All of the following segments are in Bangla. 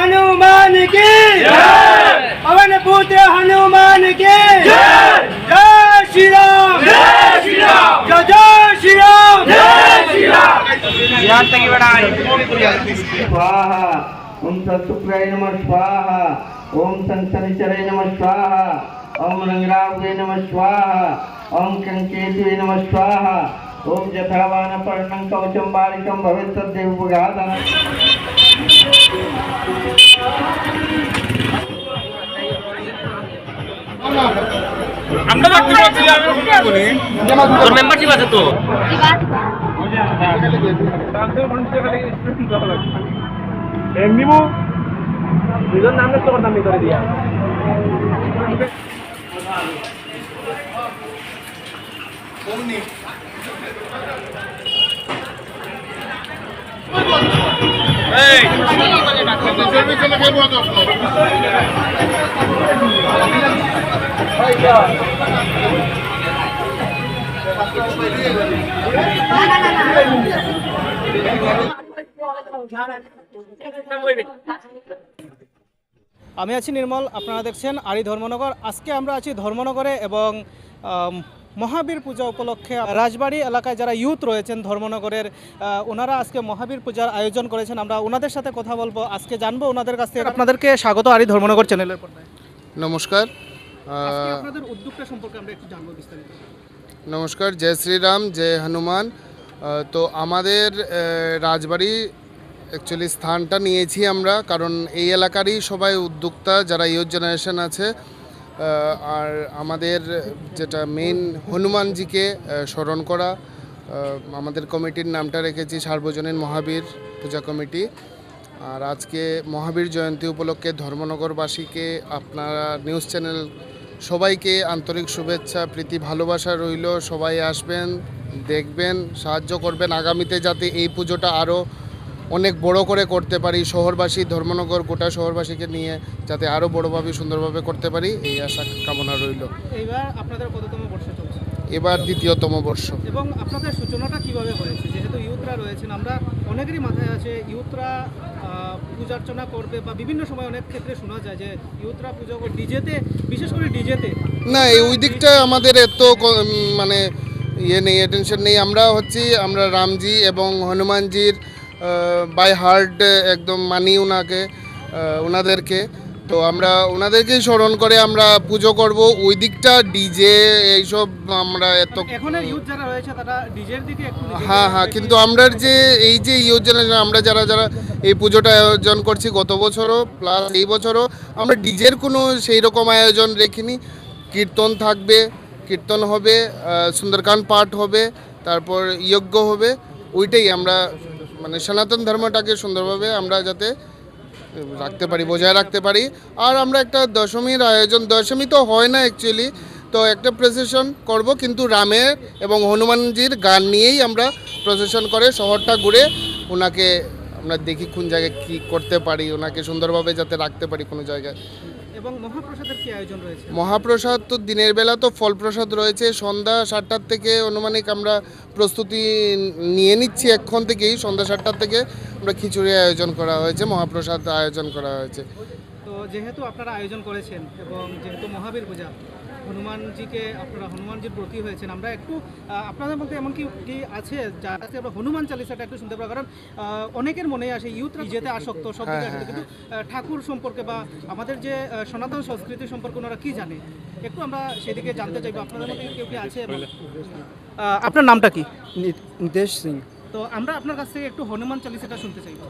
हनुमान की। पवन पुत्र हनुमान की। जय श्री राम जय श्री राम जय जय श्री राम जय श्री राम स्वाहा। ओम सत्सुक्राय नमः स्वाहा। ओम संसनिचराय नमः स्वाहा। ओम रंगरावे नमः स्वाहा। ओम कंकेतुवे नमः स्वाहा। ओम जथावान पर्णं कवचं बालिकं भवेत् तद्देव তোর মেম্বারশিপ আছে তো? দুজন নাম লিখতে পারতাম ভিতরে দিয়া। এই আমি আছি নির্মল আপনারা দেখছেন আরি ধর্মনগর। আজকে আমরা আছি ধর্মনগরে এবং মহাবীর পূজা উপলক্ষে রাজবাড়ি এলাকায় যারা ইউথ রয়েছেন ধর্মনগরের ওনারা আজকে মহাবীর পূজার আয়োজন করেছেন। আমরা ওনাদের সাথে কথা বলব। আজকে জানব ওনাদের কাছ থেকে। আপনাদেরকে স্বাগত আরি ধর্মনগর চ্যানেলের পর্দায়। নমস্কার। আজকে আপনাদের উদ্যোগটা সম্পর্কে আমরা একটু জানব বিস্তারিত। নমস্কার জয় শ্রীরাম জয় হনুমান। তো আমাদের রাজবাড়ি অ্যাকচুয়ালি স্থানটা নিয়েছি আমরা কারণ এই এলাকারই সবাই উদ্যোক্তা যারা ইয়র জেনারেশন আছে। আর আমাদের যেটা মেইন হনুমানজিকে স্মরণ করা আমাদের কমিটির নামটা রেখেছি সার্বজনীন মহাবীর পূজা কমিটি। আর আজকে মহাবীর জয়ন্তী উপলক্ষে ধর্মনগরবাসীকে, আপনারা নিউজ চ্যানেল সবাইকে আন্তরিক শুভেচ্ছা, প্রীতি, ভালোবাসা রইল। সবাই আসবেন, দেখবেন, সাহায্য করবেন। আগামীতে যাতে এই পুজোটা আরও অনেক বড় করে করতে পারি শহরবাসী ধর্মনগর গোটা শহরবাসীকে নিয়ে যাতে আরও বড়োভাবে সুন্দরভাবে করতে পারি এই আশা কামনা রইল। এইবার আপনাদের কততম বর্ষ চলছে? এবার দ্বিতীয়তম বর্ষ। এবং আপনাদের সূচনাটা কীভাবে হয়েছে? যেহেতু ইউথরা রয়েছেন আমরা অনেকেরই মাথায় আছে ইউথরা পূজার্চনা করবে বা বিভিন্ন সময় অনেক ক্ষেত্রে শোনা যায় যে ইউথরা পুজো ডিজেতে বিশেষ করে ডিজেতে। না এই ওই দিকটা আমাদের এত মানে ইয়ে নেই অ্যাটেনশন নেই। আমরা হচ্ছি আমরা রামজি এবং হনুমানজির বাই হার্ট একদম মানি ওনাকে ওনাদেরকে তো আমরা ওনাদেরকেই স্মরণ করে আমরা পুজো করব। ওই দিকটা ডিজে এইসব আমরা এত ইউথ হ্যাঁ হ্যাঁ কিন্তু আমরা যে এই যে ইয়র জেনারেশন আমরা যারা যারা এই পুজোটা আয়োজন করছি গত বছরও প্লাস এই বছরও আমরা ডিজের কোনো সেই রকম আয়োজন রেখিনি কীর্তন থাকবে কীর্তন হবে সুন্দরকাণ্ড পাঠ হবে তারপর যজ্ঞ হবে ওইটাই আমরা মানে সনাতন ধর্মটাকে সুন্দরভাবে আমরা যাতে রাখতে পারি, বজায় রাখতে পারি। আর আমরা একটা দশমীর আয়োজন, দশমী তো হয় না অ্যাকচুয়ালি তো একটা প্রসেশন করব কিন্তু রামের এবং হনুমানজির গান নিয়েই আমরা প্রসেশন করে শহরটা ঘুরে ওনাকে আমরা দেখি কোন জায়গায় কী করতে পারি, ওনাকে সুন্দরভাবে যাতে রাখতে পারি কোনো জায়গায়। এবং মহাপ্রসাদের কি আয়োজন রয়েছে? মহাপ্রসাদ তো দিনের বেলা তো ফল প্রসাদ রয়েছে। সন্ধ্যা সাতটার থেকে অনুমানিক আমরা প্রস্তুতি নিয়ে নিচ্ছি এক্ষণ থেকেই। সন্ধ্যা সাতটার থেকে আমরা খিচুড়ি আয়োজন করা হয়েছে মহাপ্রসাদ আয়োজন করা হয়েছে। তো যেহেতু আপনারা আয়োজন করেছেন এবং যেহেতু মহাবীর পূজা হনুমানজিকে আপনারা হনুমানজির প্রতি হয়েছেন। আমরা একটু আপনাদের মধ্যে এমন কি কি আছে যার কাছে আমরা হনুমান চালিসাটা একটু শুনতে পারব কারণ অনেকের মনে আসে ইউথরা যেতে আসক্ত সব হ্যাঁ, আসক্ত। হ্যাঁ, কিন্তু হ্যাঁ। ঠাকুর সম্পর্কে বা আমাদের যে সনাতন সংস্কৃতি সম্পর্কে ওনারা কী জানে? একটু আমরা সেদিকে জানতে চাইব। আপনাদের মধ্যে কেউ কি আছে আপনার নামটা কি? নিতেশ সিং। তো আমরা আপনার কাছ থেকে একটু হনুমান চালিসাটা শুনতে চাইব।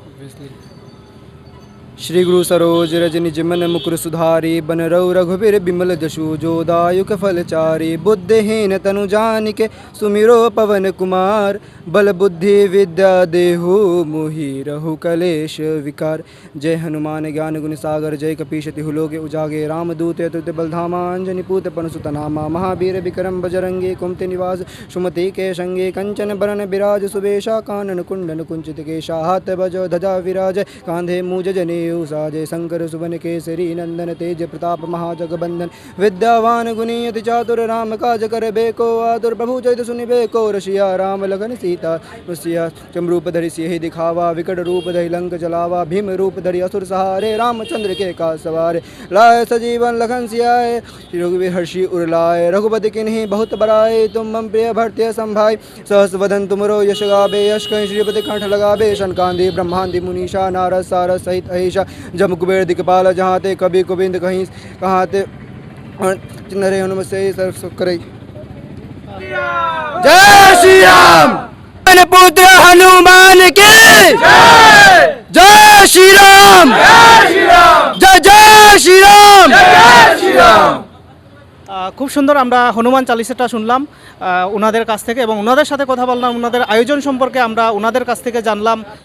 श्री गुरु सरोज रज निज मन मुकुर सुधारी, बन रघु रघुबीर बिमल जशु जो दायुक फलचारी। बुद्धिहीन तनु जानिके सुमिरो पवन कुमार, बल बुद्धि विद्या देहु मोहि रहु कलेश विकार। जय हनुमान ज्ञान गुण सागर, जय कपीशति हुलोके उजागे। रामदूते तुत बलधामांजनि पूत पन सुत महावीर विक्रम बजरंगी कुमति निवास। सुमति के संगे कंचन बरन विराज सुवेशा कानन कुंडन कुंचित केशा। हाथ बजो ध्वजा विराज। कांधे मूज जने सुग्रीव साजय शंकर, सुवन, केसरी, नंदन, तेज प्रताप महाजगबंदन विद्यावान गुणी अति चातुर, राम काज कर बेको, आतुर प्रभु चैत सुनि बेको। रसिया राम लगन सीता, रसिया चमरूप धरि सिंह दिखावा, विकट रूप धरि लंक जलावा, भीम रूप धरि असुर सहारे, रामचंद्र के का सवारे। लाए सजीवन लखन सियाए रघुवीर हर्षि उर्लाए, रघुपति किन्हीं बहुत बराए, तुम मम प्रिय भरते संभाई सहस वदन तुमरो यश गाबे, यश कहीं श्रीपति कंठ लगाबे, शनकांदी, ब्रह्मांदि, मुनीषा, नारद सारस सहित अहिषा। जम कुबेर दिखपाल जहाँ ते कवि गोविंद कहीं कहाँ ते चिन्हरे हनुमत से सर्व सुख करे जय श्री राम पुत्र हनुमान के जय श्री राम जय जय श्री राम আহ, খুব সুন্দর আমরা হনুমান চালিসাটা শুনলাম আহ, ওনাদের কাছ থেকে এবং ওনাদের সাথে কথা বললাম ওনাদের আয়োজন সম্পর্কে আমরা ওনাদের কাছ থেকে জানলাম